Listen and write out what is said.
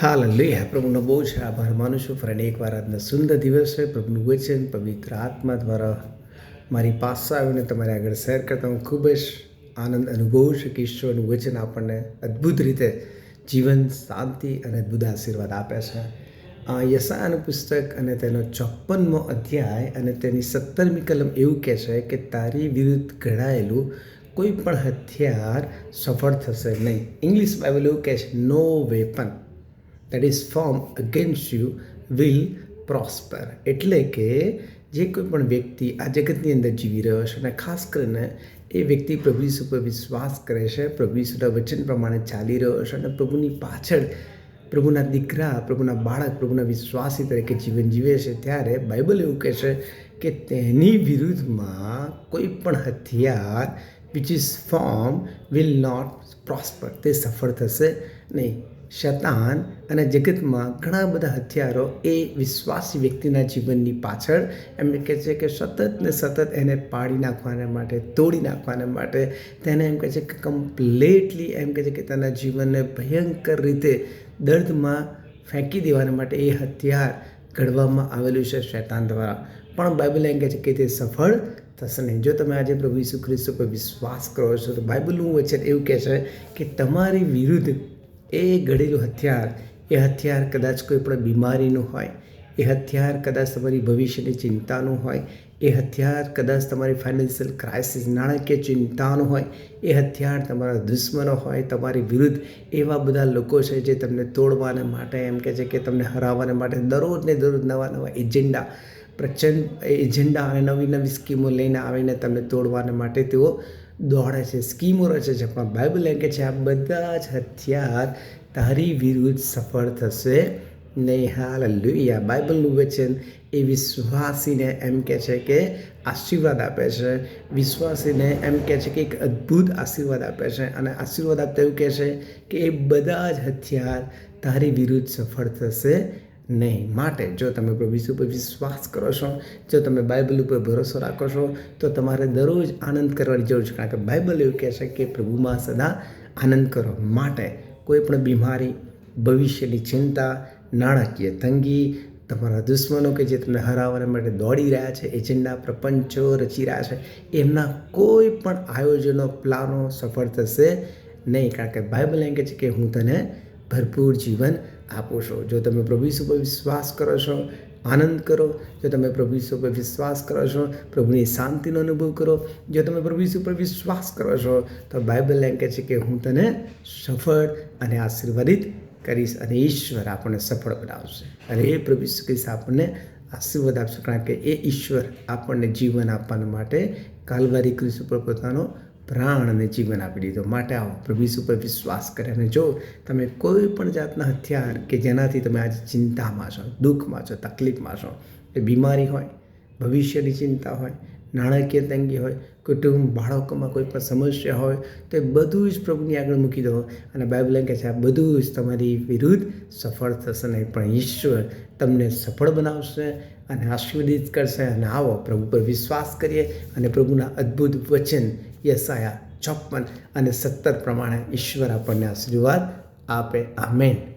હાલ લે પ્રભુનો બહુ જ આભાર માનું છું. ફરી એકવાર આજના સુંદર દિવસ છે. પ્રભુનું વચન, પવિત્ર આત્મા દ્વારા મારી પાસે આવીને તમારી આગળ શેર કરતા હું ખૂબ જ આનંદ અનુભવું છું કે ઈશ્વરનું વચન આપણને અદ્ભુત રીતે જીવન, શાંતિ અને અદ્ભુત આશીર્વાદ આપે છે. આ યશાન પુસ્તક અને તેનો ચોપ્પનમો અધ્યાય અને તેની સત્તરમી કલમ એવું કહે છે કે તારી વિરુદ્ધ ઘડાયેલું કોઈ પણ હથિયાર સફળ થશે નહીં. ઇંગ્લિશ બાઇબલ એવું કહે છે no weapon that is form against you will prosper એટલે કે જે કોઈ પણ વ્યક્તિ આ જગતની અંદર જીવી રહ્યો છે અને ખાસ કરીને એ વ્યક્તિ પ્રભુ ઈસુ પર વિશ્વાસ કરે છે, પ્રભુ ઈસુના વચન પ્રમાણે ચાલી રહ્યો છે અને પ્રભુની પાછળ પ્રભુના દીકરા, પ્રભુના બાળક, પ્રભુના વિશ્વાસી તરીકે જીવન જીવે છે. ત્યારે બાઇબલ એવું કહે છે કે તેની વિરુદ્ધમાં કોઈ પણ હથિયાર which is form will not prosper તે સફળ થશે નહીં. શતાન અને જગતમાં ઘણા બધા હથિયારો એ વિશ્વાસી વ્યક્તિના જીવનની પાછળ એમને કહે છે કે સતત ને સતત એને પાડી નાખવાને માટે, તોડી નાખવાને માટે તેને એમ કહે છે કે કમ્પ્લેટલી એમ કહે છે કે તેના જીવનને ભયંકર રીતે દર્દમાં ફેંકી દેવાના માટે એ હથિયાર ઘડવામાં આવેલું છે શૈતાન દ્વારા. પણ બાઇબલ એમ કહે છે કે તે સફળ થશે નહીં. જો તમે આજે પ્રભુ ઈસુ ખ્રિસ્ત પર વિશ્વાસ કરો છો તો બાઇબલનું વચન એવું કહે છે કે તમારી વિરુદ્ધ એ ઘડેલું હથિયાર, એ હથિયાર કદાચ કોઈ પણ બીમારીનું હોય, એ હથિયાર કદાચ તમારી ભવિષ્યની ચિંતાનું હોય, એ હથિયાર કદાચ તમારી ફાઇનાન્શિયલ ક્રાઇસિસ નાણાકીય ચિંતાનું હોય, એ હથિયાર તમારા દુશ્મનો હોય, તમારી વિરુદ્ધ એવા બધા લોકો છે જે તમને તોડવાને માટે એમ કહે છે કે તમને હરાવવાને માટે દરરોજને દરરોજ નવા નવા એજન્ડા પ્રચંડ એજન્ડા અને નવી નવી સ્કીમો લઈને આવીને તમને તોડવાને માટે તેઓ દોડે છે, સ્કીમો રચે છે પણ બાઇબલ એમ કે છે, આ બધા જ હથિયાર તારી વિરુદ્ધ સફળ થશે નહીં. હાલ લુયા બાઇબલનું વચન એ વિશ્વાસીને એમ કહે છે કે આશીર્વાદ આપે છે. વિશ્વાસીને એમ કહે છે કે એક અદ્ભુત આશીર્વાદ આપે છે. અને આશીર્વાદ આપતા એવું કહે છે કે એ બધા જ હથિયાર તારી વિરુદ્ધ સફળ થશે નહીં. માટે જો તમે પ્રભુ ઈસુ પર વિશ્વાસ કરો છો, જો તમે બાઇબલ ઉપર ભરોસો રાખો છો, તો તમારે દરરોજ આનંદ કરવાની જરૂર છે. કારણ કે બાઇબલ એવું કહે છે કે પ્રભુમાં સદા આનંદ કરો. માટે કોઈ પણ બીમારી, ભવિષ્યની ચિંતા, નાણાકીય તંગી, તમારા દુશ્મનો કે જે તમને હરાવવા માટે દોડી રહ્યા છે એજન્ડા પ્રપંચો રચી રહ્યા છે, એમના કોઈ પણ આયોજનો, પ્લાનો સફળ થશે નહીં. કારણ કે બાઇબલ એમ કહે છે કે હું તને ભરપૂર જીવન આપો છો. જો તમે પ્રભુ ઈસુ પર વિશ્વાસ કરો છો, આનંદ કરો. જો તમે પ્રભુ ઈસુ પર વિશ્વાસ કરો છો, પ્રભુની શાંતિનો અનુભવ કરો. જો તમે પ્રભુ ઈસુ પર વિશ્વાસ કરો છો, તો બાઇબલ એમ કહે છે કે હું તને સફળ અને આશીર્વાદિત કરીશ અને ઈશ્વર આપણને સફળ બનાવશે. અને એ પ્રભુ ઈસુ ખ્રિસ્ત, આપણને આશીર્વાદ આપશે. કારણ કે એ ઈશ્વર આપણને જીવન આપવાના માટે કાલવારી કૃષિ ઉપર પોતાનો પ્રાણ અને જીવન આપી દીધો. માટે આવો પ્રભુ ઉપર પર વિશ્વાસ કરે અને જો તમે કોઈ પણ જાતના હથિયાર કે જેનાથી તમે આજે ચિંતામાં છો, દુઃખમાં છો, તકલીફમાં છો, એ બીમારી હોય, ભવિષ્યની ચિંતા હોય નાણાકીય તંગી હોય, કુટુંબ, બાળકોમાં કોઈ પણ સમસ્યા હોય, તો એ બધું જ પ્રભુની આગળ મૂકી દો. અને બાઇબલ કહે છે, આ બધું જ તમારી વિરુદ્ધ સફળ થશે નહીં, પણ ઈશ્વર તમને સફળ બનાવશે અને આશીર્વદિત કરશે. અને આવો, પ્રભુ પર વિશ્વાસ કરીએ અને પ્રભુના અદ્ભુત વચન યસાયા છપ્પન અને સત્તર પ્રમાણે ઈશ્વર આપણને આશીર્વાદ આપે. આમેન.